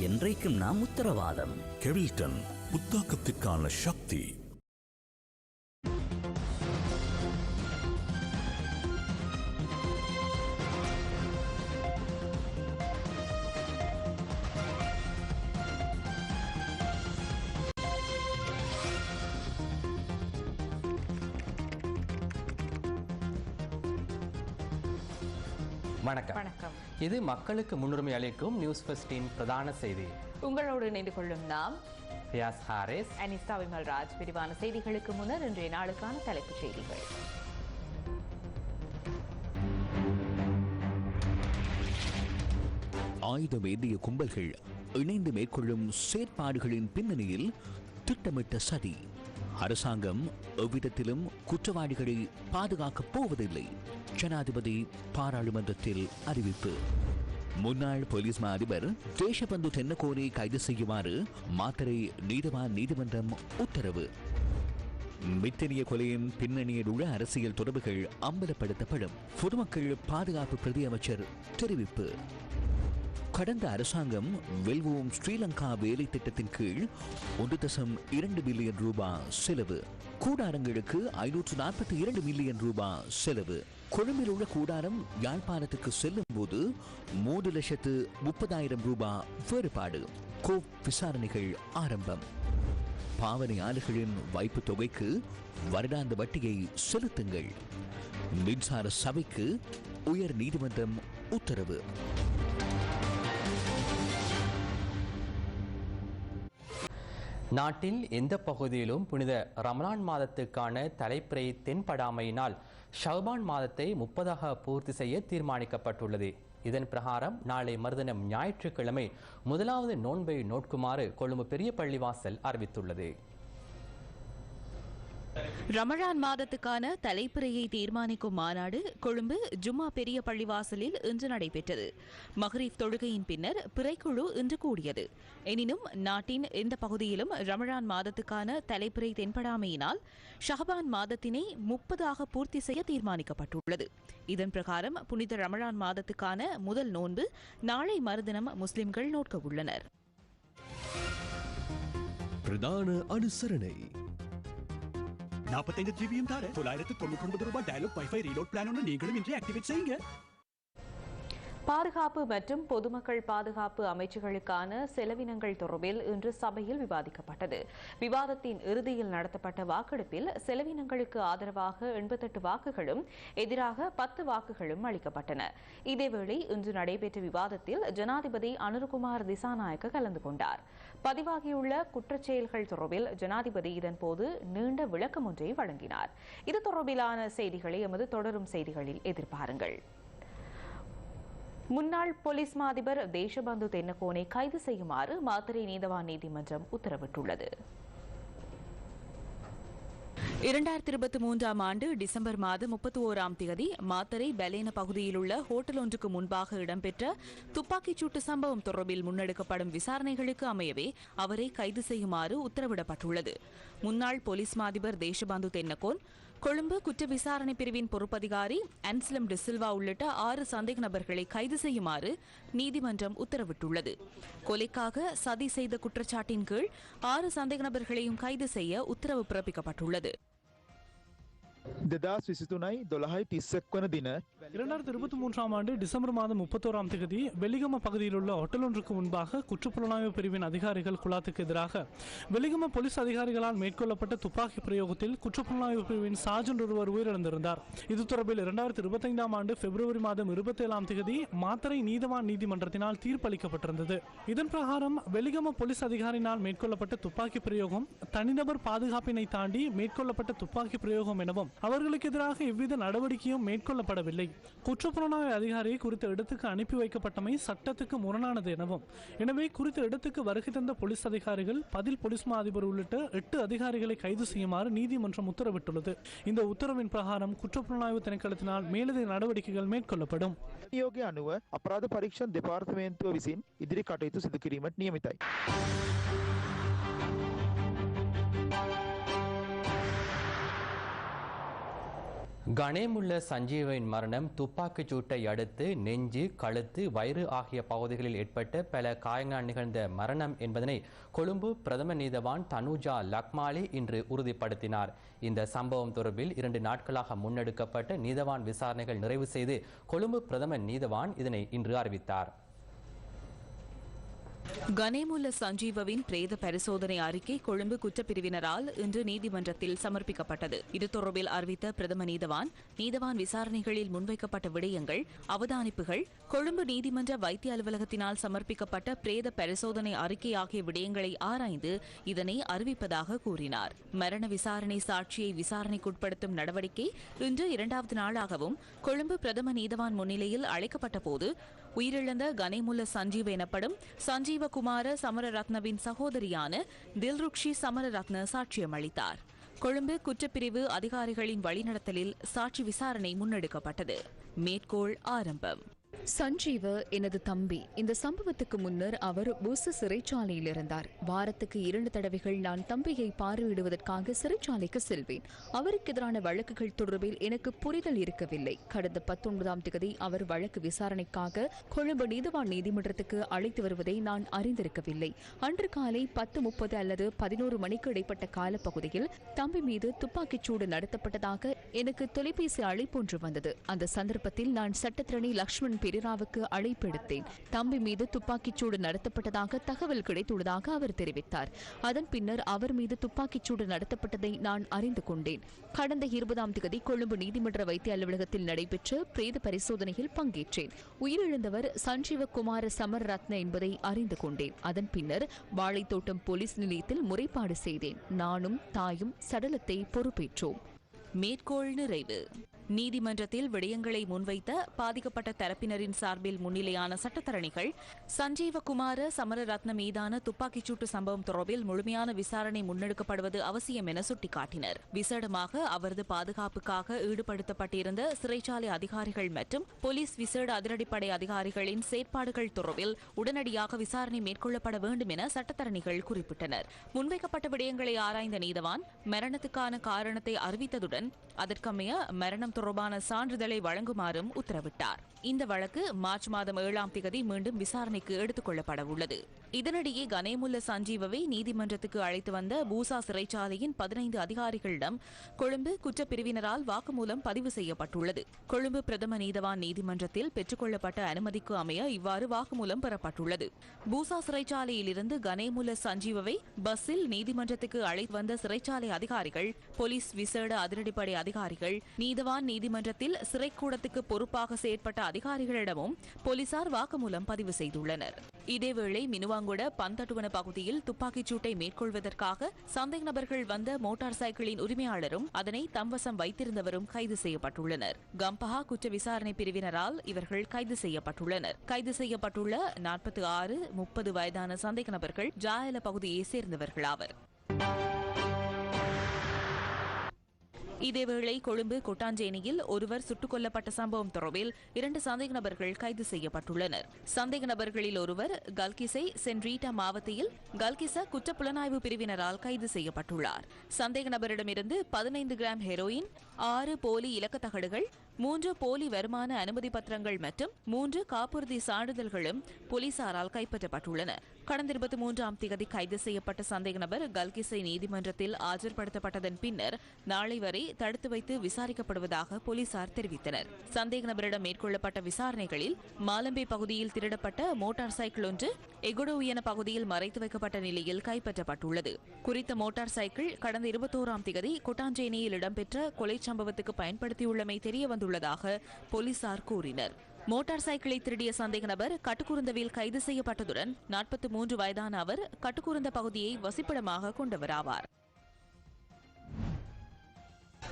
என்றைக்கும் நாம் உத்தரவாதம். கெவில்டன் புத்தாக்கத்திற்கான சக்தி இது மக்களுக்கு முன்னுரிமை அளிக்கும் நியூஸ் ஃபர்ஸ்டின் பிரதான செய்தி. உங்களோடு இணைந்து கொள்ளும் நாம் பியாஸ் ஹாரிஸ் அனிஸ்தா விமல்ராஜ். விரிவான செய்திகளுக்கு முன்னர் இன்றைய நாளுக்கான தலைப்புச் செய்திகள். ஆயுதம் ஏந்திய கும்பல்கள் இணைந்து மேற்கொள்ளும் செயற்பாடுகளின் பின்னணியில் திட்டமிட்ட சதி. அரசாங்கம் எவ்விதத்திலும் குற்றவாளிகளை பாதுகாக்கப் போவதில்லை ஜனாதிபதி பாராளுமன்றத்தில் அறிவிப்பு. முன்னாள் போலீஸ் மா அதிபர் தேசபந்து தென்னகோரை கைது செய்யுமாறு மாத்தரை நீதவான் நீதிமன்றம் உத்தரவு. மித்தனிய கொலையின் பின்னணியில் உள்ள அரசியல் தொடர்புகள் அம்பலப்படுத்தப்படும். பொதுமக்கள் பாதுகாப்பு பிரதி அமைச்சர் தெரிவிப்பு. கடந்த அரசாங்கம் வெல்வோம் ஸ்ரீலங்கா வேலை திட்டத்தின் கீழ் ஒன்று தசம் இரண்டு பில்லியன் ரூபாய் செலவு. கூடாரங்களுக்கு ஐநூற்று நாற்பத்தி இரண்டு மில்லியன் ரூபாய் செலவு. கொழும்பில் உள்ள கூடாரம் யாழ்ப்பாணத்துக்கு செல்லும் போது மூன்று லட்சத்து முப்பதாயிரம் ரூபாய் வேறுபாடு. கோப் விசாரணைகள் ஆரம்பம். பாவனையாளர்களின் வைப்பு தொகைக்கு வருடாந்த வட்டியை செலுத்துங்கள். மின்சார சபைக்கு உயர் நீதிமன்றம் உத்தரவு. நாட்டில் எந்த பகுதியிலும் புனித ரமலான் மாதத்துக்கான தலைப்பிரை தென்படாமையினால் ஷவ்பான் மாதத்தை முப்பதாக பூர்த்தி செய்ய தீர்மானிக்கப்பட்டுள்ளது. இதன் பிரகாரம் நாளை மறுதினம் ஞாயிற்றுக்கிழமை முதலாவது நோன்பை நோட்குமாறு கொழும்பு பெரிய பள்ளிவாசல் அறிவித்துள்ளது. ரமழான் மாதத்துக்கான தலைப்பிறையை தீர்மானிக்கும் மாநாடு கொழும்பு ஜும்மா பெரிய பள்ளிவாசலில் இன்று நடைபெற்றது. மஹ்ரீப் தொழுகையின் பின்னர் பிறைக்குழு இன்று கூடியது. எனினும் நாட்டின் எந்த பகுதியிலும் ரமழான் மாதத்துக்கான தலைப்பிறை தென்படாமையினால் ஷஹபான் மாதத்தினை முப்பதாக பூர்த்தி செய்ய தீர்மானிக்கப்பட்டுள்ளது. இதன் பிரகாரம் புனித ரமழான் மாதத்துக்கான முதல் நோன்பு நாளை மறுதினம் முஸ்லிம்கள் நோட்க உள்ளனர். பிரதான அனுசரணை. நாற்பத்தைந்து ஜிபியும் தர. தொள்ளாயிரத்து தொண்ணூற்றி ஒன்பது ரூபாய் டயலாக் வைஃபை ரீலோட் பிளான் நீங்களும் இன்றே ஆக்டிவேட் செய்யுங்க. பாதுகாப்பு மற்றும் பொதுமக்கள் பாதுகாப்பு அமைச்சுகளுக்கான செலவினங்கள் தொடர்பில் இன்று சபையில் விவாதிக்கப்பட்டது. விவாதத்தின் இறுதியில் நடத்தப்பட்ட வாக்கெடுப்பில் செலவினங்களுக்கு ஆதரவாக எண்பத்தெட்டு வாக்குகளும் எதிராக பத்து வாக்குகளும் அளிக்கப்பட்டன. இதேவேளை இன்று நடைபெற்ற விவாதத்தில் ஜனாதிபதி அனுர்குமார் திசாநாயக்க கலந்து கொண்டார். பதிவாகியுள்ள குற்றச்செயல்கள் தொடர்பில் ஜனாதிபதி இதன்போது நீண்ட விளக்கம் ஒன்றை வழங்கினார். இது தொடர்பிலான செய்திகளை எமது தொடரும் செய்திகளில் எதிர்பாருங்கள். முன்னாள் போலீஸ் மா அதிபர் தேசபந்து தென்னகோனை கைது செய்யுமாறு மாத்திரை நீதவான் நீதிமன்றம் உத்தரவிட்டுள்ளது. இரண்டாயிரத்தி இருபத்தி மூன்றாம் ஆண்டு டிசம்பர் மாதம் முப்பத்தி ஓராம் தேதி மாத்தரை பலேன பகுதியில் உள்ள ஹோட்டல் ஒன்றுக்கு முன்பாக இடம்பெற்ற துப்பாக்கிச் சூட்டு சம்பவம் தொடர்பில் முன்னெடுக்கப்படும் விசாரணைகளுக்கு அமையவே அவரை கைது செய்யுமாறு உத்தரவிடப்பட்டுள்ளது. முன்னாள் போலீஸ் மாதிபர் தேசபந்து தென்னகோன் கொழும்பு குற்ற விசாரணை பிரிவின் பொறுப்பதிகாரி அன்சிலம் டிசில்வா உள்ளிட்ட ஆறு சந்தேக நபர்களை கைது செய்யுமாறு நீதிமன்றம் உத்தரவிட்டுள்ளது. கொலைக்காக சதி செய்த குற்றச்சாட்டின் கீழ் ஆறு சந்தேக நபர்களையும் கைது செய்ய உத்தரவு பிறப்பிக்கப்பட்டுள்ளது. දෙදස් විසිතුනයි දොළහයි තිස්සක් වන දින இரண்டாயிரத்தி இருபத்தி மூன்றாம் ஆண்டு டிசம்பர் மாதம் முப்பத்தோராம் தேதி வெலிகம பகுதியில் உள்ள ஹோட்டல் ஒன்றுக்கு முன்பாக குற்றப்புலனாய்வு பிரிவின் அதிகாரிகள் குழாத்துக்கு எதிராக வெலிகம போலீஸ் அதிகாரிகளால் மேற்கொள்ளப்பட்ட துப்பாக்கி பிரயோகத்தில் குற்றப்புலனாய்வு பிரிவின் சார்ஜென்ட் ஒருவர் உயிரிழந்திருந்தார் இது தொடர்பில் இரண்டாயிரத்தி இருபத்தைந்தாம் ஆண்டு பிப்ரவரி மாதம் இருபத்தேழாம் தேதி மாத்தறை நீதவான் நீதிமன்றத்தினால் தீர்ப்பளிக்கப்பட்டிருந்தது இதன் பிரகாரம் வெலிகம போலீஸ் அதிகாரினால் மேற்கொள்ளப்பட்ட துப்பாக்கி பிரயோகம் தனிநபர் பாதுகாப்பினை தாண்டி மேற்கொள்ளப்பட்ட துப்பாக்கி பிரயோகம் எனவும் அவர்களுக்கு எதிராக எவ்வித நடவடிக்கையும் மேற்கொள்ளப்படவில்லை குற்றப்புலனாய்வு அதிகாரி குறித்த இடத்துக்கு அனுப்பி வைக்கப்பட்டமை சட்டத்துக்கு முரணானது எனவும் எனவே குறித்த இடத்துக்கு வருகை தந்த போலீஸ் அதிகாரிகள் பதில் போலீஸ் மா அதிபர் உள்ளிட்ட எட்டு அதிகாரிகளை கைது செய்யுமாறு நீதிமன்றம் உத்தரவிட்டுள்ளது இந்த உத்தரவின் பிரகாரம் குற்றப்புலனாய்வு திணைக்களத்தினால் மேலதிக நடவடிக்கைகள் மேற்கொள்ளப்படும் නියෝගය අනුව අපරාධ පරීක්ෂණ දෙපාර්තමේන්තුව විසින් ඉදිරි කටයුතු සිදු කිරීමට නියමිතයි. கணேமுள்ள சஞ்சீவின் மரணம் துப்பாக்கிச் சூட்டை அடுத்து நெஞ்சு கழுத்து வயிறு ஆகிய பகுதிகளில் ஏற்பட்ட பல காயங்கள் நிகழ்ந்த மரணம் என்பதனை கொழும்பு பிரதம நீதவான் தனுஜா லக்மாலி இன்று உறுதிப்படுத்தினார். இந்த சம்பவம் தொடர்பில் இரண்டு நாட்களாக முன்னெடுக்கப்பட்ட நீதவான் விசாரணைகள் நிறைவு செய்து கொழும்பு பிரதம நீதவான் இதனை இன்று அறிவித்தார். கனேமுல்ல சஞ்சீவவின் பிரேத பரிசோதனை அறிக்கை கொழும்பு குற்றப்பிரிவினரால் இன்று நீதிமன்றத்தில் சமர்ப்பிக்கப்பட்டது. இது தொடர்பில் அறிவித்த பிரதம நீதவான் நீதவான் விசாரணைகளில் முன்வைக்கப்பட்ட விடயங்கள் அவதானிப்புகள் கொழும்பு நீதிமன்ற வைத்திய அலுவலகத்தினால் சமர்ப்பிக்கப்பட்ட பிரேத பரிசோதனை அறிக்கை ஆகிய விடயங்களை ஆராய்ந்து இதனை அறிவிப்பதாக கூறினார். மரண விசாரணை சாட்சியை விசாரணைக்குட்படுத்தும் நடவடிக்கை இன்று இரண்டாவது நாளாகவும் கொழும்பு பிரதம நீதவான் முன்னிலையில் அழைக்கப்பட்ட போது உயிரிழந்த கனைமுல்ல சஞ்சீவ் எனப்படும் சஞ்சீவகுமார சமரரத்னவின் சகோதரியான தில்ருக்ஷி சமரரத்ன சாட்சியம் அளித்தார் கொழும்பு குற்றப்பிரிவு அதிகாரிகளின் வழிநடத்தலில் சாட்சி விசாரணை முன்னெடுக்கப்பட்டது. மேற்கோள் ஆரம்பம். சஞ்சீவ எனது தம்பி. இந்த சம்பவத்துக்கு முன்னர் அவர் புசு சிறைச்சாலையில் இருந்தார். வாரத்துக்கு இரண்டு தடவைகள் நான் தம்பியை பார்வையிடுவதற்காக சிறைச்சாலைக்கு செல்வேன். அவருக்கு எதிரான வழக்குகள் தொடர்பில் எனக்கு புரிதல் இருக்கவில்லை. கடந்த பத்தொன்பதாம் தேதி அவர் வழக்கு விசாரணைக்காக கொழும்பு நீதவான் நீதிமன்றத்துக்கு அழைத்து வருவதை நான் அறிந்திருக்கவில்லை. அன்று காலை பத்து முப்பது அல்லது பதினோரு மணிக்கு இடைப்பட்ட காலப்பகுதியில் தம்பி மீது துப்பாக்கிச் சூடு நடத்தப்பட்டதாக எனக்கு தொலைபேசி அழைப்பொன்று வந்தது. அந்த சந்தர்ப்பத்தில் நான் சட்டத்திரணி லக்ஷ்மண் பெரிராவுக்கு அழைப்பெடுத்தேன். தம்பி மீது துப்பாக்கிச்சூடு நடத்தப்பட்டதாக தகவல் கிடைத்துள்ளதாக அவர் தெரிவித்தார். அதன் பின்னர் அவர் மீது துப்பாக்கிச்சூடு நடத்தப்பட்டதை நான் அறிந்து கொண்டேன். கடந்த இருபதாம் தேதி கொழும்பு நீதிமன்ற வைத்திய அலுவலகத்தில் நடைபெற்ற பிரேத பரிசோதனையில் பங்கேற்றேன். உயிரிழந்தவர் சஞ்சீவகுமார சமர் ரத்ன என்பதை அறிந்து கொண்டேன். அதன் பின்னர் வாழைத்தோட்டம் போலீஸ் நிலையத்தில் முறைப்பாடு செய்தேன். நானும் தாயும் சடலத்தை பொறுப்பேற்றோம். மேற்கோள் நிறைவு. நீதிமன்றத்தில் விடயங்களை முன்வைத்த பாதிக்கப்பட்ட தரப்பினரின் சார்பில் முன்னிலையான சட்டத்தரணிகள் சஞ்சீவகுமார சமரரத்ன மீதான துப்பாக்கிச்சூட்டு சம்பவம் தொடர்பில் முழுமையான விசாரணை முன்னெடுக்கப்படுவது அவசியம் என சுட்டிக்காட்டினர். விசேடமாக அவரது பாதுகாப்புக்காக ஈடுபடுத்தப்பட்டிருந்த சிறைச்சாலை அதிகாரிகள் மற்றும் போலீஸ் விசேட அதிரடிப்படை அதிகாரிகளின் செயற்பாடுகள் தொடர்பில் உடனடியாக விசாரணை மேற்கொள்ளப்பட வேண்டும் என சட்டத்தரணிகள் குறிப்பிட்டனர். முன்வைக்கப்பட்ட விடயங்களை ஆராய்ந்த நீதவான் மரணத்துக்கான காரணத்தை அறிவித்ததுடன் அதற்கமைய மரணம் தொடர்பான சான்றிதழை வழங்குமாறும் உத்தரவிட்டார். இந்த வழக்கு மார்ச் மாதம் ஏழாம் தேதி மீண்டும் விசாரணைக்கு எடுத்துக் கொள்ளப்பட உள்ளது. இதனிடையே கனேமுல்ல சஞ்சீவவை நீதிமன்றத்துக்கு அழைத்து வந்த பூசா சிறைச்சாலையின் பதினைந்து அதிகாரிகளிடம் கொழும்பு குற்றப்பிரிவினரால் வாக்குமூலம் பதிவு செய்யப்பட்டுள்ளது. கொழும்பு பிரதம நீதவான் நீதிமன்றத்தில் பெற்றுக்கொள்ளப்பட்ட அனுமதிக்கு அமைய இவ்வாறு வாக்குமூலம் பெறப்பட்டுள்ளது. பூசா சிறைச்சாலையிலிருந்து கனேமுல்ல சஞ்சீவவை பஸ்ஸில் நீதிமன்றத்துக்கு அழைத்து வந்த சிறைச்சாலை அதிகாரிகள் போலீஸ் விசேட அதிரடிப்படை அதிகாரிகள் நீதவான் நீதிமன்றத்தில் சிறைக்கூடத்துக்கு பொறுப்பாக செயற்பட்ட அதிகாரிகளிடமும் போலீசார் வாக்குமூலம் பதிவு செய்துள்ளனர். இதேவேளை மினுவாங்குட பந்தட்டுவன பகுதியில் துப்பாக்கிச் சூட்டை மேற்கொள்வதற்காக சந்தேக நபர்கள் வந்த மோட்டார் சைக்கிளின் உரிமையாளரும் அதனை தம்வசம் வைத்திருந்தவரும் கைது செய்யப்பட்டுள்ளனர். கம்பஹா குற்ற விசாரணை பிரிவினரால் இவர்கள் கைது செய்யப்பட்டுள்ளனர். கைது செய்யப்பட்டுள்ள நாற்பத்தி ஆறு முப்பது வயதான சந்தேக நபர்கள் ஜாயல பகுதியை சேர்ந்தவர்களாவர் இதேவேளை கொழும்பு கொட்டாஞ்சேனியில் ஒருவர் சுட்டுக் கொல்லப்பட்ட சம்பவம் தொடர்பில் இரண்டு சந்தேக நபர்கள் கைது செய்யப்பட்டுள்ளனர். சந்தேக நபர்களில் ஒருவர் கல்கிசை சென்ட்ரீட்டா மாவட்டத்தில் கல்கிச குற்றப்புலனாய்வு பிரிவினரால் கைது செய்யப்பட்டுள்ளார். சந்தேக நபரிடமிருந்து பதினைந்து கிராம் ஹெரோயின் ஆறு போலி இலக்க தகடுகள் மூன்று போலி வருமான அனுமதி பத்திரங்கள் மற்றும் மூன்று காப்புறுதி சான்றிதழ்களும் போலீசாரால் கைப்பற்றப்பட்டுள்ளன. கடந்த இருபத்தி மூன்றாம் தேதி கைது செய்யப்பட்ட சந்தேக நபர் கல்கிசை நீதிமன்றத்தில் ஆஜர்படுத்தப்பட்டதன் பின்னர் நாளை வரை தடுத்து வைத்து விசாரிக்கப்படுவதாக போலீசார் தெரிவித்தனர். சந்தேக நபரிடம் மேற்கொள்ளப்பட்ட விசாரணைகளில் மாலம்பே பகுதியில் திருடப்பட்ட மோட்டார் சைக்கிள் ஒன்று எகுடோவியன பகுதியில் மறைத்து வைக்கப்பட்ட நிலையில் கைப்பற்றப்பட்டுள்ளது. குறித்த மோட்டார் சைக்கிள் கடந்த இருபத்தோராம் தேதி கொட்டாஞ்சேனியில் இடம்பெற்ற கொலை சம்பவத்துக்கு பயன்படுத்தியுள்ளமை தெரியவந்துள்ளதாக போலீசார் கூறினர். மோட்டார் சைக்கிளை திருடிய சந்தேக நபர் கட்டுக்குருந்தவில் கைது செய்யப்பட்டதுடன் நாற்பத்தி மூன்று வயதான அவர் கட்டுக்குருந்த பகுதியை வசிப்பிடமாக கொண்டவராவார்.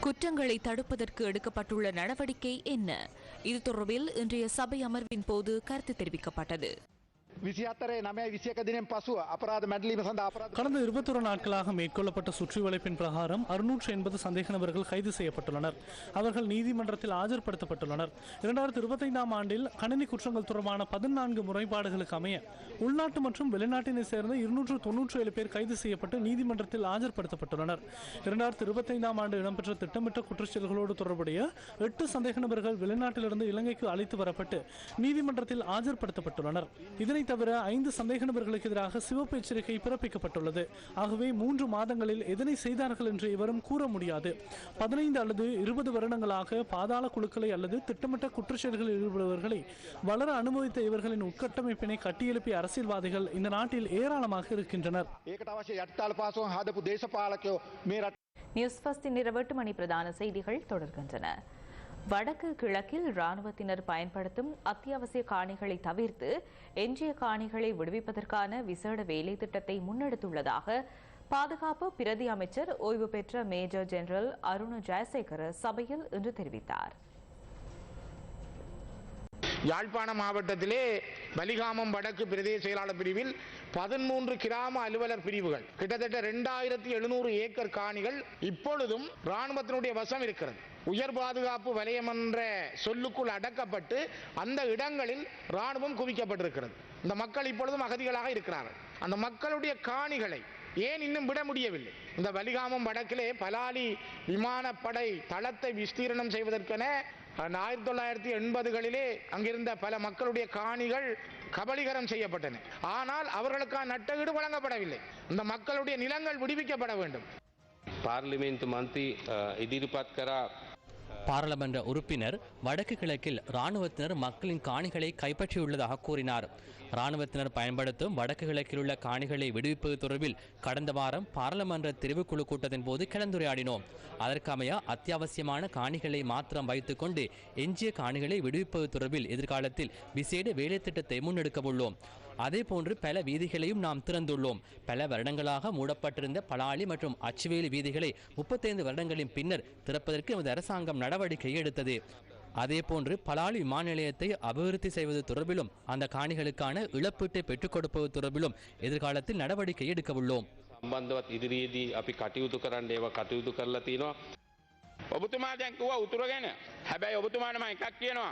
குற்றங்களை தடுப்பதற்கு எடுக்கப்பட்டுள்ள நடவடிக்கை என்ன? இது தொடர்பில் இன்றைய சபை அமர்வின் போது கருத்து தெரிவிக்கப்பட்டது. விசியாத்தரை நமே விசியக்க பசு அபராத மண்டலீம் சந்த கடந்த இருபத்தொரு நாட்களாக மேற்கொள்ளப்பட்ட சுற்றி வளைப்பின் பிரகாரம் அறுநூற்று எண்பது சந்தேக நபர்கள் கைது செய்யப்பட்டுள்ளனர். அவர்கள் நீதிமன்றத்தில் ஆஜர்படுத்தப்பட்டுள்ளனர். இரண்டாயிரத்தி இருபத்தைந்தாம் ஆண்டில் கணினி குற்றங்கள் தொடர்பான பதினான்கு முறைப்பாடுகளுக்கு அமைய உள்நாட்டு மற்றும் வெளிநாட்டினை சேர்ந்த இருநூற்று தொன்னூற்றி ஏழு பேர் கைது செய்யப்பட்டு நீதிமன்றத்தில் ஆஜர்படுத்தப்பட்டுள்ளனர். இரண்டாயிரத்தி இருபத்தைந்தாம் ஆண்டு இடம்பெற்ற திட்டமிட்ட குற்றச்செயல்களோடு தொடர்புடைய எட்டு சந்தேக நபர்கள் வெளிநாட்டிலிருந்து இலங்கைக்கு அழைத்து வரப்பட்டு நீதிமன்றத்தில் ஆஜர்படுத்தப்பட்டுள்ளனர். இதனை தவிர ஐந்து சந்தேக நபர்களுக்கு எதிராக சிவப்பு எச்சரிக்கை பிறப்பிக்கப்பட்டுள்ளது. ஆகவே மூன்று மாதங்களில் எதனை செய்தார்கள் என்று இவரும் கூற முடியாது. பதினைந்து அல்லது இருபது வருடங்களாக பாதாள குழுக்களை அல்லது திட்டமிட்ட குற்றச்செயல்களில் ஈடுபடுபவர்களை வளர அனுமதித்த இவர்களின் உட்கட்டமைப்பினை கட்டியெழுப்பிய அரசியல்வாதிகள் இந்த நாட்டில் ஏராளமாக இருக்கின்றனர். நியூஸ் ஃபஸ்டின் இரவட்டு மணி பிரதான செய்திகள் தொடர்கின்றன. வடக்கு கிழக்கில் ராணுவத்தினர் பயன்படுத்தும் அத்தியாவசிய காணிகளை தவிர்த்து எஞ்சிய காணிகளை விடுவிப்பதற்கான விசேட வேலை திட்டத்தை முன்னெடுத்துள்ளதாக பாதுகாப்பு பிரதி அமைச்சர் ஓய்வு பெற்ற மேஜர் ஜெனரல் அருண் ஜெயசேகர் சபையில் இன்று தெரிவித்தார். யாழ்ப்பாண மாவட்டத்திலே வலிகாமம் வடக்கு பிரதேச செயலாளர் பிரிவில் பதிமூன்று கிராம அலுவலர் பிரிவுகள். கிட்டத்தட்ட ரெண்டாயிரத்தி எழுநூறு ஏக்கர் காணிகள் இப்பொழுதும் ராணுவத்தினுடைய வசம் இருக்கிறது. உயர் பாதுகாப்பு வலயம் என்ற சொல்லுக்குள் அடக்கப்பட்டு அந்த இடங்களில் ராணுவம் குவிக்கப்பட்டிருக்கிறது இந்த மக்கள் இப்பொழுதும் அகதிகளாக இருக்கிறார்கள் அந்த மக்களுடைய காணிகளை ஏன் இன்னும் விட முடியவில்லை இந்த வலிகாமம் வடக்கிலே பலாலி விமானப்படை தளத்தை விஸ்தீரணம் செய்வதற்கென ஆயிரத்தி தொள்ளாயிரத்தி எண்பதுகளிலே அங்கிருந்த பல மக்களுடைய காணிகள் கபலீகரம் செய்யப்பட்டன ஆனால் அவர்களுக்கான நட்டஈடு வழங்கப்படவில்லை இந்த மக்களுடைய நிலங்கள் விடுவிக்கப்பட வேண்டும் පාර්ලිමේන්තු මන්ති ඉදිරිපත් කරා பாராளுமன்ற உறுப்பினர் வடக்கு கிழக்கில் ராணுவத்தினர் மக்களின் காணிகளை கைப்பற்றியுள்ளதாக கூறினார். ராணுவத்தினர் பயன்படுத்தும் வடக்கு கிழக்கில் உள்ள காணிகளை விடுவிப்பது தொடர்பில் கடந்த வாரம் பாராளுமன்ற தெரிவுக்குழு கூட்டத்தின் போது கலந்துரையாடினோம். அதற்கமைய அத்தியாவசியமான காணிகளை மாத்திரம் வைத்துக்கொண்டு எஞ்சிய காணிகளை விடுவிப்பது தொடர்பில் எதிர்காலத்தில் விசேட வேலைத்திட்டத்தை முன்னெடுக்க உள்ளோம் அதேபோன்று பல வீதிகளையும் நாம் திறந்துள்ளோம் பல வருடங்களாக மூடப்பட்டிருந்த பலாலி மற்றும் அச்சுவேலி வீதிகளை முப்பத்தைந்து வருடங்களின் பின்னர் திறப்பதற்கு எமது அரசாங்கம் நடவடிக்கை எடுத்தது அதேபோன்று பலாலி விமான நிலையத்தை அபிவிருத்தி செய்வது தொடர்பிலும் அந்த காணிகளுக்கான இழப்பீட்டை பெற்றுக் கொடுப்பது தொடர்பிலும் எதிர்காலத்தில் நடவடிக்கை எடுக்க உள்ளோம் සම්බන්ධවත් ඉදිරියේදී අපි කටයුතු කරන්න ඒවා කටයුතු කරලා තියෙනවා. ඔබතුමා දැන් කිව්වා උතුර ගැන. හැබැයි ඔබතුමාට මම එකක් කියනවා.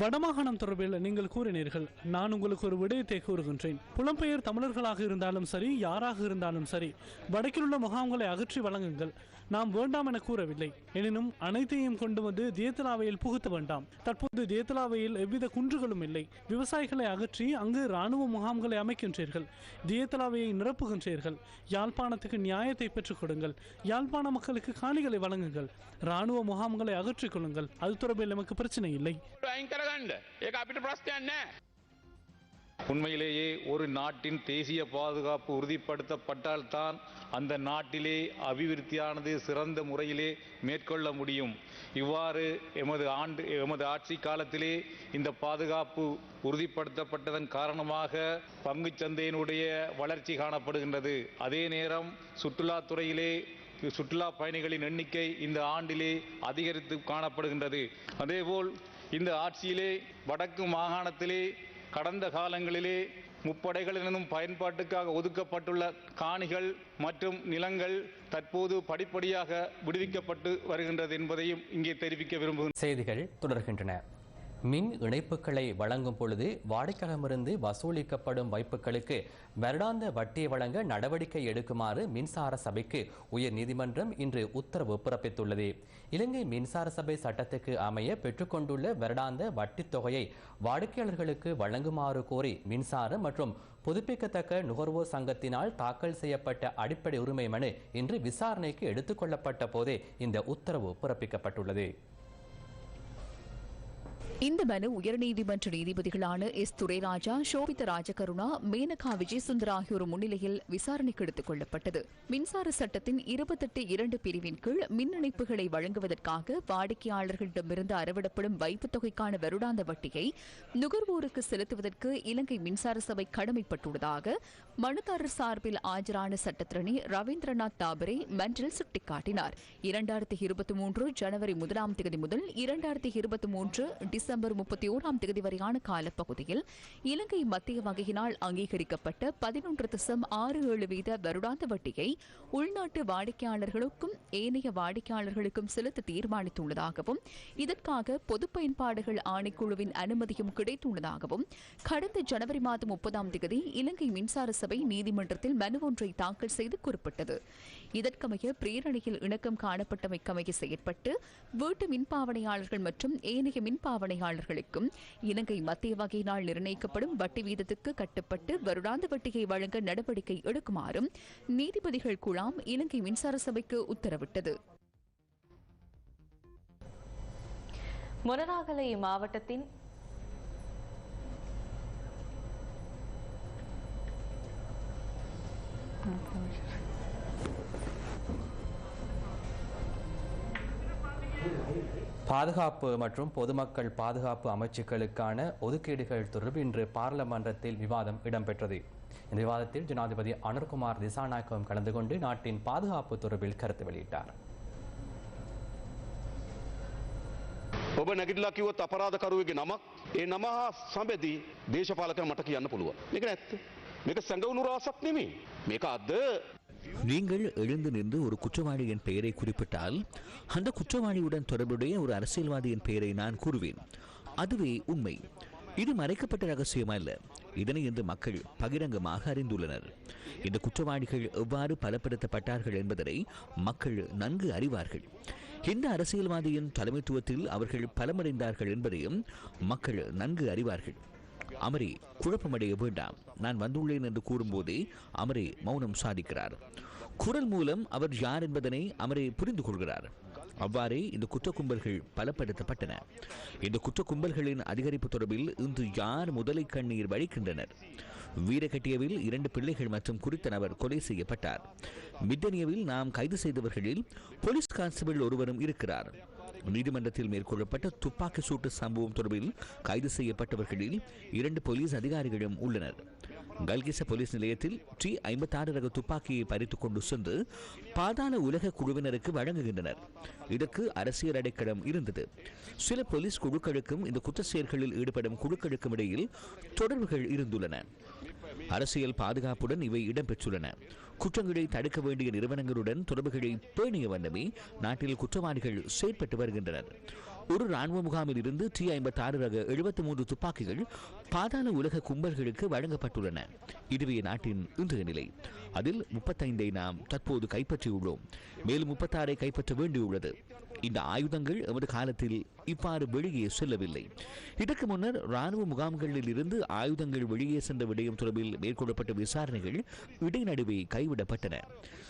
வடமாகாணம் தொடர்பில் நீங்கள் கூறினீர்கள். நான் உங்களுக்கு ஒரு விடயத்தை கூறுகின்றேன். புலம்பெயர் தமிழர்களாக இருந்தாலும் சரி யாராக இருந்தாலும் சரி வடக்கில் உள்ள முகாம்களை அகற்றி வழங்குங்கள். நாம் வேண்டாம் என கூறவில்லை. எனினும் அனைத்தையும் கொண்டு வந்து தியத்தலாவையில் புகுத்த வேண்டாம். தற்போது தியத்தலாவையில் எவ்வித குன்றுகளும் இல்லை. விவசாயிகளை அகற்றி அங்கு இராணுவ முகாம்களை அமைக்கின்றீர்கள். தியத்தலாவையை நிரப்புகின்றீர்கள். யாழ்ப்பாணத்துக்கு நியாயத்தை பெற்றுக் கொடுங்கள். யாழ்ப்பாண மக்களுக்கு காணிகளை வழங்குங்கள். இராணுவ முகாம்களை அகற்றிக் கொள்ளுங்கள். அது தொடர்பில் நமக்கு பிரச்சனை இல்லை. අයින් කරගන්න ඒක අපිට ප්‍රශ්නයක් නෑ. உண்மையிலேயே ஒரு நாட்டின் தேசிய பாதுகாப்பு உறுதிப்படுத்தப்பட்டால்தான் அந்த நாட்டிலே அபிவிருத்தியானது சிறந்த முறையிலே மேற்கொள்ள முடியும் இவ்வாறு எமது ஆண்டு எமது ஆட்சி காலத்திலே இந்த பாதுகாப்பு உறுதிப்படுத்தப்பட்டதன் காரணமாக பங்குச் சந்தையினுடைய வளர்ச்சி காணப்படுகின்றது அதே நேரம் சுற்றுலாத்துறையிலே சுற்றுலா பயணிகளின் எண்ணிக்கை இந்த ஆண்டிலே அதிகரித்து காணப்படுகின்றது அதேபோல் இந்த ஆட்சியிலே வடக்கு மாகாணத்திலே கடந்த காலங்களிலே முப்படைகளினும் பயன்பாட்டுக்காக ஒதுக்கப்பட்டுள்ள காணிகள் மற்றும் நிலங்கள் தற்போது படிப்படியாக விடுவிக்கப்பட்டு வருகின்றது என்பதையும் இங்கே தெரிவிக்க விரும்புகிறேன் செய்திகள் தொடர்கின்றன. மின் இணைப்புகளை வழங்கும் பொழுது வாடிக்கையாளரிடமிருந்து வசூலிக்கப்படும் வைப்புகளுக்கு வருடாந்த வட்டியை வழங்க நடவடிக்கை எடுக்குமாறு மின்சார சபைக்கு உயர் நீதிமன்றம் இன்று உத்தரவு பிறப்பித்துள்ளது. இலங்கை மின்சார சபை சட்டத்துக்கு அமைய பெற்றுக்கொண்டுள்ள வருடாந்த வட்டித் தொகையை வாடிக்கையாளர்களுக்கு வழங்குமாறு கோரி மின்சார மற்றும் புதுப்பிக்கத்தக்க நுகர்வோர் சங்கத்தினால் தாக்கல் செய்யப்பட்ட அடிப்படை உரிமை மனு இன்று விசாரணைக்கு எடுத்துக்கொள்ளப்பட்ட போதே இந்த உத்தரவு பிறப்பிக்கப்பட்டுள்ளது. இந்த மனு உயர்நீதிமன்ற நீதிபதிகளான எஸ். துரைராஜா சோபித ராஜகருணா மேனகா விஜயசுந்தர் ஆகியோர் முன்னிலையில் விசாரணைக்கு எடுத்துக் கொள்ளப்பட்டது. மின்சார சட்டத்தின் இருபத்தெட்டு இரண்டு பிரிவின் கீழ் மின் இணைப்புகளை வழங்குவதற்காக வாடிக்கையாளர்களிடமிருந்து அறவிடப்படும் வைப்புத் தொகைக்கான வருடாந்த வட்டியை நுகர்வோருக்கு செலுத்துவதற்கு இலங்கை மின்சார சபை கடமைப்பட்டுள்ளதாக மனுதாரர் சார்பில் ஆஜரான சட்டத்திரணி ரவீந்திரநாத் தாபரே மன்றில் சுட்டிக்காட்டினார். இரண்டாயிரத்தி இருபத்தி மூன்று ஜனவரி முதலாம் தேதி முதல் இரண்டாயிரத்தி இருபத்தி மூன்று டிசம்பர் டிசம்பர் முப்பத்தி ஓராம் தேதி வரையான காலப்பகுதியில் இலங்கை மத்திய வங்கியினால் அங்கீகரிக்கப்பட்ட பதினொன்று திசம் ஆறு ஏழு வீத வருடாந்த வட்டியை உள்நாட்டு வாடிக்கையாளர்களுக்கும் ஏனைய வாடிக்கையாளர்களுக்கும் செலுத்த தீர்மானித்துள்ளதாகவும் இதற்காக பொது பயன்பாடுகள் ஆணைக்குழுவின் அனுமதியும் கிடைத்துள்ளதாகவும் கடந்த ஜனவரி மாதம் முப்பதாம் தேதி இலங்கை மின்சார சபை நீதிமன்றத்தில் மனு ஒன்றை தாக்கல் செய்து குறிப்பிட்டது. இதற்கமைய பிரேரணையில் இணக்கம் காணப்பட்டமைக்கமைய செயற்பட்டு வீட்டு மின்பாவனையாளர்கள் மற்றும் ஏனைய மின்பாவனை மின்பாவனையாளர்களுக்கும் இலங்கை மத்திய வகையினால் நிர்ணயிக்கப்படும் வட்டி வீதத்துக்கு கட்டுப்பட்டு வருடாந்த வட்டியை வழங்க நடவடிக்கை எடுக்குமாறும் நீதிபதிகள் குழாம் இலங்கை மின்சார சபைக்கு உத்தரவிட்டது. மொனராகலை மாவட்டத்தின் பாதுகாப்பு மற்றும் பொதுமக்கள் பாதுகாப்பு அமைச்சுக்களுக்கான ஒதுக்கீடுகள் தொடர்பில் இன்று பாராளுமன்றத்தில் விவாதம் இடம்பெற்றது இந்த விவாதத்தில் ஜனாதிபதி அனுர்குமார் திசாநாயக்கவும் கலந்து கொண்டு நாட்டின் பாதுகாப்பு தொடர்பில் கருத்து வெளியிட்டார் ඔබ නැගිටලා කිව්වොත් අපරාධකරුවෙගේ නමක් ඒ නම හා සම්බෙදී දේශපාලකයන් මට කියන්න පුළුවන්. මේක නැත්ත. මේක සැඟවුණු රාසක් නෙමෙයි. මේක අද நீங்கள் எழுந்து நின்று ஒரு குற்றவாளியின் பெயரை குறிப்பிட்டால் அந்த குற்றவாளியுடன் தொடர்புடைய ஒரு அரசியல்வாதியின் பெயரை நான் கூறுவேன். அதுவே உண்மை. இது மறைக்கப்பட்ட ரகசியம் அல்ல இதனை இன்று மக்கள் பகிரங்கமாக அறிந்துள்ளனர். இந்த குற்றவாளிகள் எவ்வாறு பலப்படுத்தப்பட்டார்கள் என்பதனை மக்கள் நன்கு அறிவார்கள். எந்த அரசியல்வாதியின் தலைமைத்துவத்தில் அவர்கள் பலமடைந்தார்கள் என்பதையும் மக்கள் நன்கு அறிவார்கள். அமரி குழப்பமடைய வேண்டாம். நான் வந்துள்ளேன் என்று கூறும்போதே அமரே மௌனம் சாதிக்கிறார். குரல் மூலம் அவர் யார் என்பதனை அமரி புரிந்து கொள்கிறார். அவ்வாறே இந்த குற்ற கும்பல்கள் பலப்படுத்தப்பட்டன. இந்த குற்ற கும்பல்களின் அதிகரிப்பு தொடர்பில் இன்று யார் முதலை கண்ணீர் வழிக்கின்றனர்? வீரகட்டியவில் இரண்டு பிள்ளைகள் மற்றும் குறித்த நபர் கொலை செய்யப்பட்டார். மித்தனியவில் நாம் கைது செய்தவர்களில் போலீஸ் கான்ஸ்டபிள் ஒருவரும் இருக்கிறார். நீதிமன்றத்தில் மேற்கொள்ளப்பட்ட துப்பாக்கி சூட்டு சம்பவம் தொடர்பில் கைது செய்யப்பட்டவர்களில் இரண்டு போலீஸ் அதிகாரிகளும் உள்ளனர். கல்கிச போலீஸ் நிலையத்தில் டி ஐம்பத்தாறு ரக துப்பாக்கியை பறித்துக் கொண்டு சென்று பாதாள உலக குழுவினருக்கு வழங்குகின்றனர். இதற்கு அரசியல் அடைக்கலம் இருந்தது. சில போலீஸ் குழுக்களுக்கும் இந்த குற்ற செயல்களில் ஈடுபடும் குழுக்களுக்கும் இடையில் தொடர்புகள் இருந்துள்ளன. அரசியல் பாதுகாப்புடன் இவை இடம்பெற்றுள்ளன. குற்றங்களை தடுக்க வேண்டிய நிறுவனங்களுடன் தொடர்புகளை பேணிய வண்ணமே நாட்டில் குற்றவாளிகள் செயற்பட்டு வருகின்றனர். ஒரு ராணுவ முகாமில் இருந்து டி ஐம்பத்தி ஆறு ரக எழுபத்தி மூன்று துப்பாக்கிகள் பாதாள உலக கும்பல்களுக்கு வழங்கப்பட்டுள்ளன. இதுவே நாட்டின் இன்றைய நிலை. அதில் முப்பத்தைந்தை நாம் தற்போது கைப்பற்றியுள்ளோம். மேலும் முப்பத்தாறை கைப்பற்ற வேண்டியுள்ளது. இந்த ஆயுதங்கள் எமது காலத்தில் இவ்வாறு வெளியே செல்லவில்லை. இதற்கு முன்னர் ராணுவ முகாம்களில் இருந்து ஆயுதங்கள் வெளியே சென்ற விடயம் தொடர்பில் மேற்கொள்ளப்பட்ட விசாரணைகள் இடைநடுவே கைவிடப்பட்டன.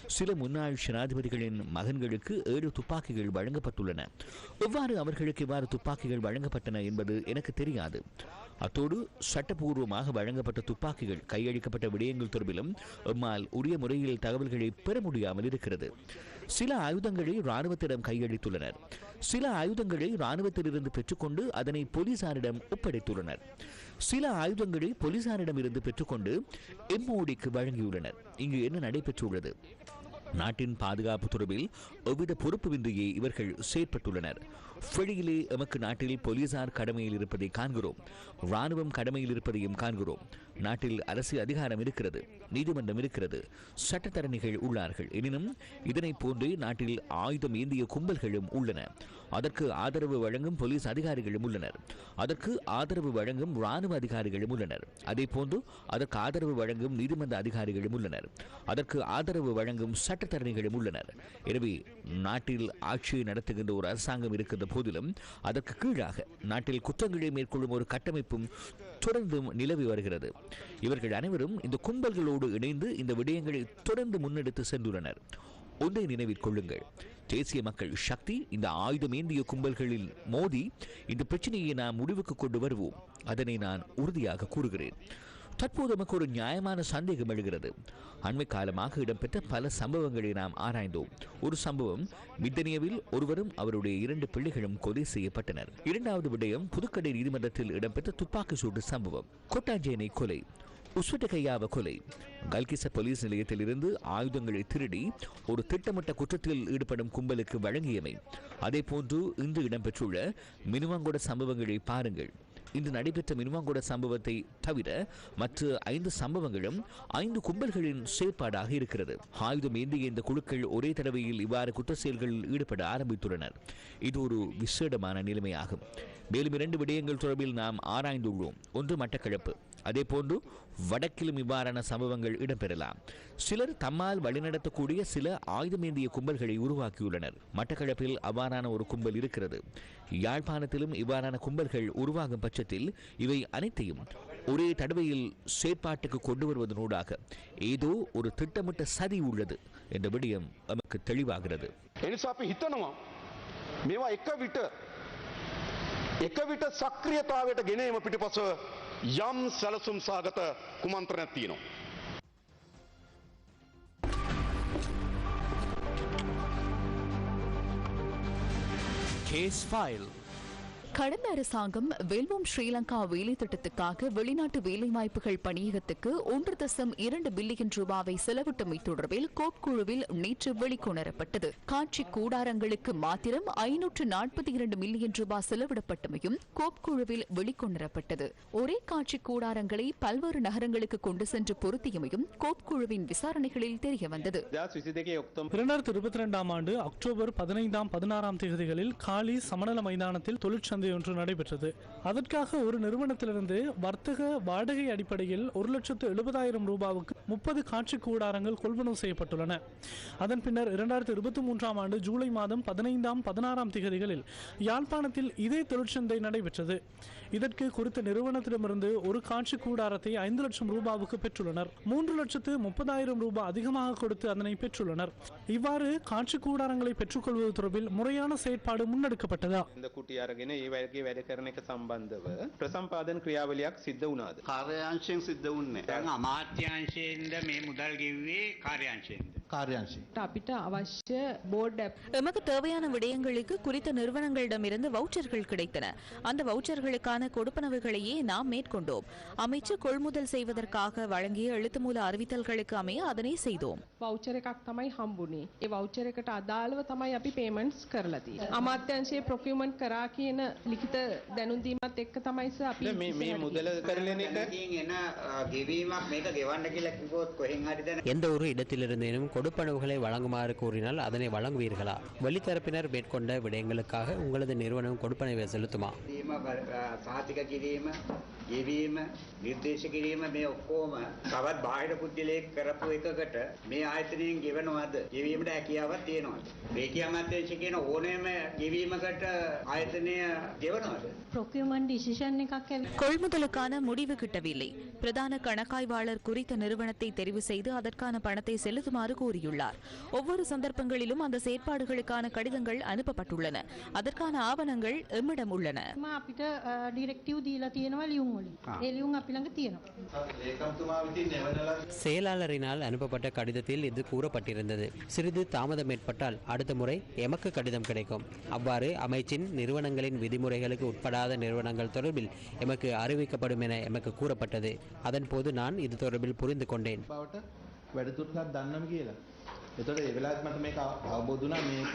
சில முன்னாள் ஜனாதிபதிகளின் மகன்களுக்கு ஏழு துப்பாக்கிகள் வழங்கப்பட்டுள்ளன. எவ்வாறு அவர்களுக்கு இவ்வாறு துப்பாக்கிகள் வழங்கப்பட்டன என்பது எனக்கு தெரியாது. அத்தோடு சட்டப்பூர்வமாக வழங்கப்பட்ட துப்பாக்கிகள் கையளிக்கப்பட்ட விடயங்கள் தொடர்பிலும் எம்மால் உரிய முறையில் தகவல்களை பெற முடியாமல் இருக்கிறது. சில ஆயுதங்களை இராணுவத்திடம் கையளித்துள்ளனர். சில ஆயுதங்களை இராணுவத்திலிருந்து பெற்றுக்கொண்டு அதனை போலீசாரிடம் ஒப்படைத்துள்ளனர். சில ஆயுதங்களை போலீசாரிடம் இருந்து பெற்றுக்கொண்டு எம்ஓடிக்கு வழங்கியுள்ளனர். இங்கு என்ன நடைபெற்றுள்ளது? நாட்டின் பாதுகாப்பு தொடர்பில் எவ்வித பொறுப்புமின்றியே இவர்கள் செயற்பட்டுள்ளனர். வெளியிலே எமக்கு நாட்டில் போலீசார் கடமையில் இருப்பதை காண்கிறோம். ராணுவம் கடமையில் இருப்பதையும் காண்கிறோம். நாட்டில் அரசு அதிகாரம் இருக்கிறது நீதிமன்றம் இருக்கிறது சட்டத்தரணிகள் உள்ளார்கள். எனினும் இதனை போன்றே நாட்டில் ஆயுதம் ஏந்திய கும்பல்களும் உள்ளன. அதற்கு ஆதரவு வழங்கும் போலீஸ் அதிகாரிகளும் உள்ளனர். அதற்கு ஆதரவு வழங்கும் ராணுவ அதிகாரிகளும் உள்ளனர். அதே போன்று அதற்கு ஆதரவு வழங்கும் நீதிமன்ற அதிகாரிகளும் உள்ளனர். அதற்கு ஆதரவு வழங்கும் சட்டத்தரணிகளும் உள்ளனர். எனவே நாட்டில் ஆட்சியை நடத்துகின்ற ஒரு அரசாங்கம் இருக்கின்ற போதிலும் அதற்கு கீழாக நாட்டில் குற்றங்களை மேற்கொள்ளும் ஒரு கட்டமைப்பும் தொடர்ந்தும் நிலவி வருகிறது. இவர்கள் அனைவரும் இந்த கும்பல்களோடு இணைந்து இந்த விடயங்களை தொடர்ந்து முன்னெடுத்து சென்றுள்ளனர். ஒன்றை நினைவில் கொள்ளுங்கள். தேசிய மக்கள் சக்தி இந்த ஆயுதம் ஏந்திய கும்பல்களில் மோதி இந்த பிரச்சனையை நாம் முடிவுக்கு கொண்டு வருவோம். அதனை நான் உறுதியாக கூறுகிறேன். தற்போது நமக்கு ஒரு நியாயமான சந்தேகம் எழுகிறது. அண்மை காலமாக இடம்பெற்ற பல சம்பவங்களை நாம் ஆராய்ந்தோம். ஒரு சம்பவம் மித்தனியவில் ஒருவரும் அவருடைய இரண்டு பிள்ளைகளும் கொலை செய்யப்பட்டனர். இரண்டாவது விடயம் புதுக்கடை நீதிமன்றத்தில் இடம்பெற்ற துப்பாக்கி சூடு சம்பவம். கொட்டாஞ்சேனை கொலை உஸ்வட்டகையாவ கொலை. கல்கிச போலீஸ் நிலையத்திலிருந்து ஆயுதங்களை திருடி ஒரு திட்டமிட்ட குற்றத்தில் ஈடுபடும் கும்பலுக்கு வழங்கியமை. அதேபோன்று இன்று இடம்பெற்றுள்ள மினுவங்கொட சம்பவங்களை பாருங்கள். இன்று நடைபெற்ற மினுவாங்கொட சம்பவத்தை தவிர மற்ற ஐந்து சம்பவங்களும் ஐந்து கும்பல்களின் செயற்பாடாக இருக்கிறது. ஆயுதம் ஏந்திய இந்த குழுக்கள் ஒரே தடவையில் இவ்வாறு குற்ற செயல்களில் ஈடுபட ஆரம்பித்துள்ளனர். இது ஒரு விசேடமான நிலைமையாகும். மேலும் இரண்டு விடயங்கள் தொடர்பில் நாம் ஆராய்ந்துள்ளோம். ஒன்று மட்டக்களப்பு. அதேபோன்று வடக்கிலும் இவ்வாறான சம்பவங்கள் இடம்பெறலாம் சிலர் தம்மால் வழிநடத்தக்கூடிய சில ஆயுதமேந்திய கும்பல்களை உருவாக்கியுள்ளனர் மட்டக்களப்பில் அவ்வாறான ஒரு கும்பல் இருக்கிறது யாழ்ப்பாணத்திலும் இவ்வாறான கும்பல்கள் உருவாகும் பட்சத்தில் இவை அனைத்தையும் ஒரே தடவையில் செயற்பாட்டுக்கு கொண்டு வருவதனூடாக ஏதோ ஒரு திட்டமிட்ட சதி உள்ளது என்ற விடயம் நமக்கு தெளிவாகிறது එනිසා අපි හිතනවා මේවා එක විට එක විට සක්‍රියතාවයට ගෙනීම පිටිපස යම් සැලසුම් සහගත කුමන්ත්‍රණයක් තියෙනවා. Case file கடந்த அரசாங்கம் வெல்வோம் ஸ்ரீலங்கா வேலை திட்டத்துக்காக வெளிநாட்டு வேலைவாய்ப்புகள் பணியகத்துக்கு ஒன்று தசம் இரண்டு பில்லியன் ரூபாவை செலவிட்டமை தொடர்பில் கோப் குழுவில் நேற்று வெளிக்கொணரப்பட்டது. காட்சி கூடாரங்களுக்கு மாத்திரம் ஐநூற்று நாற்பத்தி இரண்டு மில்லியன் ரூபாய் செலவிடப்பட்டமையும் கோப் குழுவில் வெளிக்கொணரப்பட்டது. ஒரே காட்சி கூடாரங்களை பல்வேறு நகரங்களுக்கு கொண்டு சென்று பொருத்தியமையும் கோப் குழுவின் விசாரணைகளில் தெரியவந்தது. இரண்டாயிரத்தி இருபத்தி இரண்டாம் ஆண்டு அக்டோபர் பதினைந்தாம் பதினாறாம் தேதிகளில் காலி சமநல மைதானத்தில் தொழிற்சந்தை ஒன்று நடைபெற்றது. அதற்காக ஒரு நிறுவனத்திலிருந்து வர்த்தக வாடகை அடிப்படையில் ஒரு லட்சத்து எழுபதாயிரம் ரூபாவுக்கு முப்பது காட்சி கூடாரங்கள் கொள்வனவு செய்யப்பட்டுள்ளன. அதன் பின்னர் இரண்டாயிரத்தி இருபத்தி மூன்றாம் ஆண்டு ஜூலை மாதம் பதினைந்தாம் பதினாறாம் திகதிகளில் யாழ்ப்பாணத்தில் இதே தொழிற்சந்தை நடைபெற்றது. இதற்கு குறித்த நிறுவனத்திடமிருந்து ஒரு காட்சி கூடாரத்தை ஐந்து லட்சம் ரூபாவுக்கு பெற்றுள்ளனர். மூன்று லட்சத்து முப்பதாயிரம் ரூபாய் அதிகமாக கொடுத்து அதனை பெற்றுள்ளனர். இவ்வாறு காட்சி கூடாரங்களை பெற்றுக்கொள்வது தொடர்பில் முறையான செயற்பாடு முன்னெடுக்கப்பட்டதா? இந்த கூட்டியாரகின ඊවැගේ වැඩ කරන එක සම්බන්ධව ප්‍රසම්පාදන ක්‍රියාවලියක් සිද්ධ වුණාද? எமக்கு தேவையான விடயங்களுக்கு குறித்த நிறுவனங்களிடமிருந்து வவுச்சர்கள் கிடைத்தன. அந்த வவுச்சர்களுக்கான கொடுப்பனவுகளையே நாம் மேற்கொண்டோம் அமைச்சு கொள்முதல் செய்வதற்காக வழங்கிய எழுத்துமூல அறிவித்தல்களுக்கு அமைய அதனை செய்தோம் වෞචර එකක් තමයි හම්බුනේ. ඒ වෞචර එකට අදාළව තමයි අපි පේමන්ට්ස් කරලා තියෙන්නේ. අමාත්‍යංශයේ ප්‍රොකියුමන්ට් කරා කියන ලිඛිත දැනුම් දීමත් එක්ක තමයි සර් අපි මේ මේ මුදල කරලන එක එන ගෙවීමක් මේක ගෙවන්න කියලා කිව්වොත් කොහෙන් හරි දැන எந்த ஒரு இடத்திலிருந்தேனும் கொடுப்பனவுகளை வழங்குமாறு கூறினால் அதனை வழங்குவீர்களா வெளித்தரப்பினர் மேற்கொண்ட விடயங்களுக்காக உங்களது நிறுவனம் கொடுப்பனவை செலுத்துமா දීම සාතික කිරීම ගෙවීම නිර්දේශ කිරීම මේ ඔක්කොම තවත් බාහිර පුද්ගලයෙක් කරපු එකකට මේ ආයතනයෙන් ගෙවනවද ගෙවීමට හැකියාවක් තියෙනවද රේකිය අමාත්‍යාංශ කියන ඕනෑම ගෙවීමකට ආයතනය ගෙවනවද ப்ரொக்யூமெண்ட் டிசிஷன் එකක් ඇවි கொள்முதலுக்கான முடிவு கிட்டவில்லை பிரதான கணக்காய்வாளர் குறித்த நிறுவனத்தை தெரிவு செய்து அதற்கான பணத்தை செலுத்துமாறு கூறியுள்ளார் ஒவ்வொரு சந்தர்ப்பங்களிலும் அந்த செயற்பாடுகளுக்கான கடிதங்கள் அனுப்பப்பட்டுள்ளன அதற்கான ஆவணங்கள் எம்மிடம் உள்ளன ම අපිට ඩිරෙක්ටිව් දීලා තියෙනවා ලියුම් වලින්. ඒ ලියුම් අපි ළඟ තියෙනවා. ලේකම්තුමා විසින් එවනලා செயலாளரினால் அனுப்பப்பட்ட கடிதத்தில் இது கூறப்பட்டிருந்தது சிறிது தாமதம் ஏற்பட்டால் அடுத்த முறை எமக்கு கடிதம் கிடைக்கும் அவ்வாறு அமைச்சின் நிறுவனங்களின் விதிமுறைகளுக்கு உட்படாத நிறுவனங்கள் தொடர்பில் எமக்கு அறிவிக்கப்படும் என எமக்கு கூறப்பட்டது அதன் போது நான் இது தொடர்பில் புரிந்து கொண்டேன் බවට වැඩතුරටත් දන්නම කියලා. එතකොට ඒ වෙලාවත් මට මේක අවබෝධ වුණා මේක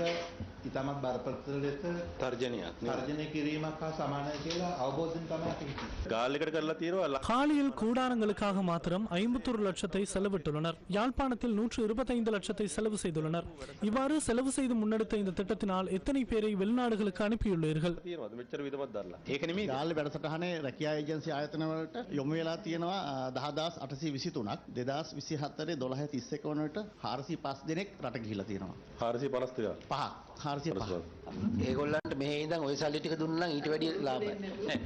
ඉතාමත් බරපතල ලෙස තර්ජනයක්. තර්ජනය කිරීමක් හා සමානයි කියලා අවබෝධයෙන් තමයි අපි හිතන්නේ. ගාල්ලකට කරලා තියෙනවා காலியில் கூடாரங்களுக்காக மாத்திரம் ஐம்பத்தொரு லட்சத்தை செலவிட்டுள்ளனர் யாழ்ப்பாணத்தில் நூற்று இருபத்தைந்து லட்சத்தை செலவு செய்துள்ளனர் இவ்வாறு செலவு செய்து முன்னெடுத்த இந்த திட்டத்தினால் எத்தனை பேரை வெளிநாடுகளுக்கு அனுப்பியுள்ளீர்கள் තියෙනවද මෙච්චර විදවත් දරලා. ඒක නෙමෙයි. ගාල්ලේ වැඩසටහනේ රැකියා ඒජන්සි ආයතන වලට යොමු වෙලා තියෙනවා 10823ක් 2024 1231 වනට 405 දෙනෙක් රට ගිහිලා තියෙනවා. 453. පහක්. 405. ඒගොල්ලන්ට මෙහෙ ඉඳන් ওই සල්ලි ටික දුන්නා ඊට වැඩිය ලාභයි.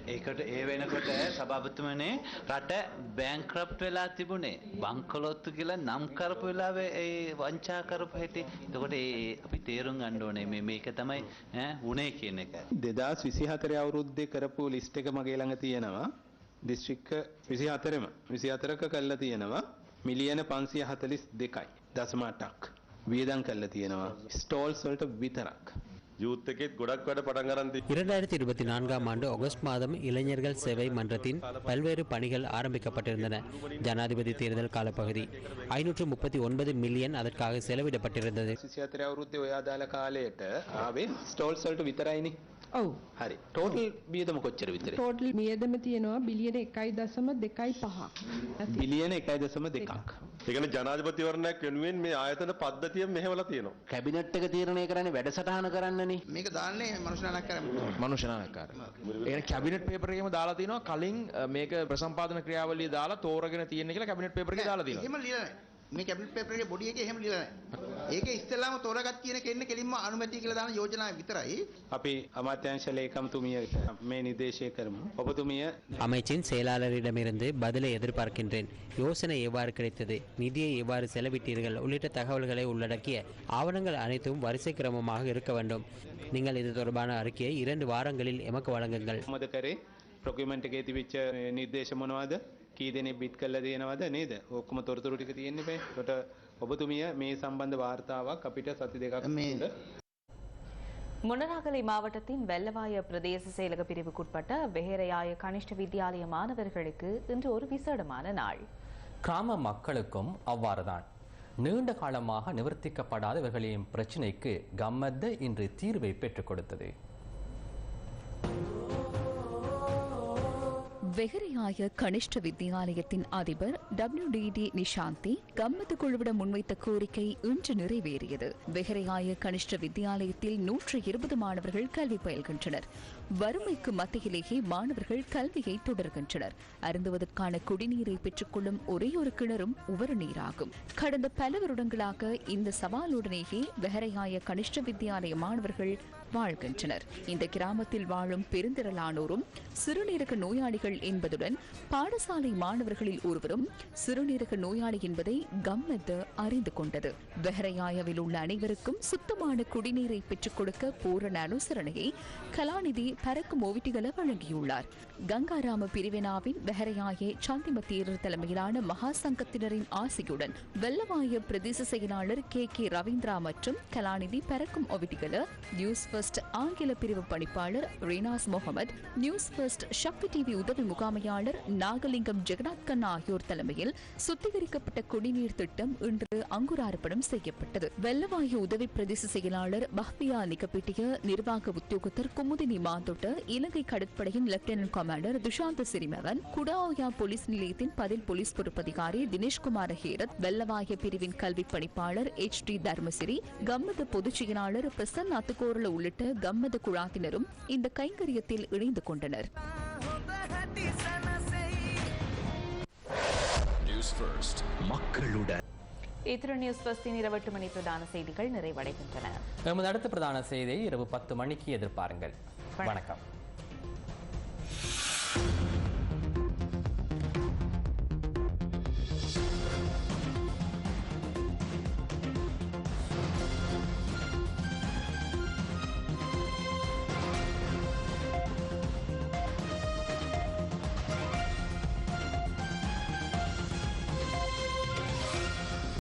ඒකට ඒ වෙනකොට සභාපතිතුමනේ රට බැංක්‍රප්ට් වෙලා තිබුණේ. බංකොලොත්තු කියලා නම් කරපු වෙලාවේ ඒ වංචා කරපු හැටි. එතකොට ඒ අපි තේරුම් ගන්න ඕනේ මේ මේක තමයි ඈ වුණේ කියන එක. 2024 අවුරුද්දේ කරපු ලිස්ට් එක මගේ ළඟ තියෙනවා. දිස්ත්‍රික්ක 24ම 24ක කළා තියෙනවා මිලියන 542යි දශම 8ක් වියදම් කරලා තියෙනවා ස්ටෝල්ස් වලට විතරක්. இரண்டாயிரத்தி இருபத்தி நான்காம் ஆண்டு ஆகஸ்ட் மாதம் இளைஞர்கள் சேவை மன்றத்தின் பல்வேறு பணிகள் ஆரம்பிக்கப்பட்டிருந்தன. ஜனாதிபதி தேர்தல் காலப்பகுதி. ஐநூற்று முப்பத்தி ஒன்பது மில்லியன் அதற்காக செலவிடப்பட்டிருந்தது. ඔව්. හරි. ටෝටල් වියදම කොච්චර විතරද? ටෝටල් වියදම තියෙනවා බිලියන 1.25. බිලියන 1.2ක්. ඒ කියන්නේ ජනාධිපතිවරණයක් වෙනුවෙන් මේ ආයතන පද්ධතිය මෙහෙवला තියෙනවා. කැබිනට් එක තීරණය කරන්නේ වැඩසටහන කරන්නනේ. මේක දාන්නේ මනුෂ්‍යනායක මනුෂ්‍යනායකාර. ඒ කැබිනට් පේපර් එකේම දාලා තිනවා කලින් මේක ප්‍රසම්පාදන ක්‍රියාවලිය දාලා තෝරගෙන තියෙන්නේ කියලා කැබිනට් පේපර් එකේ දාලා තියෙනවා. එහෙම ලියලා නැහැ. මේ කැබිනට් පේපර් එකේ බොඩි එකේ එහෙම ලියලා නැහැ. ඒකේ ඉස්සෙල්ලාම තෝරාගත් කියන කෙන්න කෙලින්ම අනුමැතිය කියලා දාන යෝජනාව විතරයි. අපි අමාත්‍යාංශ ලේකම්තුමියට මේ නිර්දේශය කරමු. ඔබතුමිය அமைச்சின் செயலாளரிடமிருந்து பதிலை எதிர்பார்க்கின்றேன் யோசனை எவ்வாறு கிடைத்தது நிதியை எவ்வாறு செலவிட்டீர்கள் உள்ளிட்ட தகவல்களை உள்ளடக்கிய ஆவணங்கள் அனைத்தும் வரிசை கிரமமாக இருக்க வேண்டும் நீங்கள் இது தொடர்பான அறிக்கையை இரண்டு வாரங்களில் எமக்கு வழங்குங்கள் මොකද කරේ? ප්‍රොකියුමන්ට් එකේ තිබිච්ච නිර්දේශ මොනවද? කී දෙනෙක් බිට් කරලා තියෙනවද නේද? ඔක්කොම තොරතුරු ටික තියෙන්නේ බෑ. ඒකට ඔබතුමිය මේ සම්බන්ධ වාර්තාවක් අපිට සති දෙකක් තුළ முன்னராகலை மாவட்டத்தின் வெள்ளவாய பிரதேச செயலக பிரிவுக்குட்பட்ட வெஹரையாய கனிஷ்ட வித்தியாலய மாணவர்களுக்கு இன்று ஒரு விசேடமான நாள் கிராம மக்களுக்கும் அவ்வாறுதான் நீண்ட காலமாக நிவர்த்திக்கப்படாத இவர்களின் பிரச்சினைக்கு கம்மத்த இன்று தீர்வை பெற்றுக் கொடுத்தது வெகரையாய கனிஷ்ட வித்தியாலயத்தின் அதிபர் டபிள்யூ டி டி நிஷாந்தி கம்மத்து குழுவிடம் முன்வைத்த கோரிக்கை இன்று நிறைவேறியது. வெகரையாய கனிஷ்ட வித்தியாலயத்தில் நூற்று இருபது மாணவர்கள் கல்வி பயில்கின்றனர். வறுமைக்கு மத்தியிலேயே மாணவர்கள் கல்வியை தொடர்கின்றனர். அருந்துவதற்கான குடிநீரை பெற்றுக்கொள்ளும் ஒரே ஒரு கிணறும் உவர நீராகும். கடந்த பல வருடங்களாக இந்த சவாலுடனேயே வெஹரையாய கனிஷ்ட வித்தியாலய மாணவர்கள் வாழ்கின்றனர். இந்த கிராமத்தில் வாழும் பெருந்திரளானோரும் சிறுநீரக நோயாளிகள் என்பதுடன் பாடசாலை மாணவர்களில் ஒருவரும் சிறுநீரக நோயாளி என்பதை கம்மத்து அறிந்து கொண்டது. வெஹரையாயவில் உள்ள அனைவருக்கும் சுத்தமான குடிநீரை பெற்றுக் கொடுக்க பூரண அனுசரணையை கலாநிதி பறக்கும் ஓவிட்டிகளை வழங்கியுள்ளார். கங்காராம பிரிவினாவின் வெஹரையாயே சாந்திம தலைமையிலான மகா சங்கத்தினரின் ஆசையுடன் வெள்ளவாய பிரதேச செயலாளர் கே. கே. ரவீந்திரா மற்றும் கலாநிதி பறக்கும் ஒவிட்டிகள நியூஸ் ஃபர்ஸ்ட் ஆங்கில பிரிவு பணிப்பாளர் Rinas Mohamed News First Shakthi TV உதவி முகாமையாளர் நாகலிங்கம் ஜெகநாத் கண்ணா ஆகியோர் தலைமையில் சுத்திகரிக்கப்பட்ட குடிநீர் திட்டம் இன்று அங்குரார்ப்பணம் செய்யப்பட்டது. வெள்ளவாயு உதவி பிரதேச செயலாளர் பஹ்பியா நிகப்பிட்டிய நிர்வாக உத்தியோகத்தர் குமுதினி மாந்தோட்ட இலங்கை கடற்படையின் lieutenant commander Dushanth Sirimahan Kudaoya police நிலையத்தின் பதில் போலீஸ் பொறுப்பதிகாரி தினேஷ்குமார் ஹேரத் வெள்ளவாய பிரிவின் கல்வி பணிப்பாளர் எச் டி தர்மசிறி கம்மத பொதுச் செயலாளர் பிரசன் அத்துக்கோரல உள்ளிட்ட கம்மத குழாத்தினரும் இந்த கைங்கரியத்தில் இணைந்து கொண்டனர். நியூஸ் ஃபர்ஸ்ட் மக்களுடன் இத்துடன் நியூஸ் பஸ்டின் இரவு எட்டு மணி பிரதான செய்திகள் நிறைவடைகின்றன. எமது அடுத்த பிரதான செய்தியை இரவு பத்து மணிக்கு எதிர்பாருங்கள். வணக்கம்.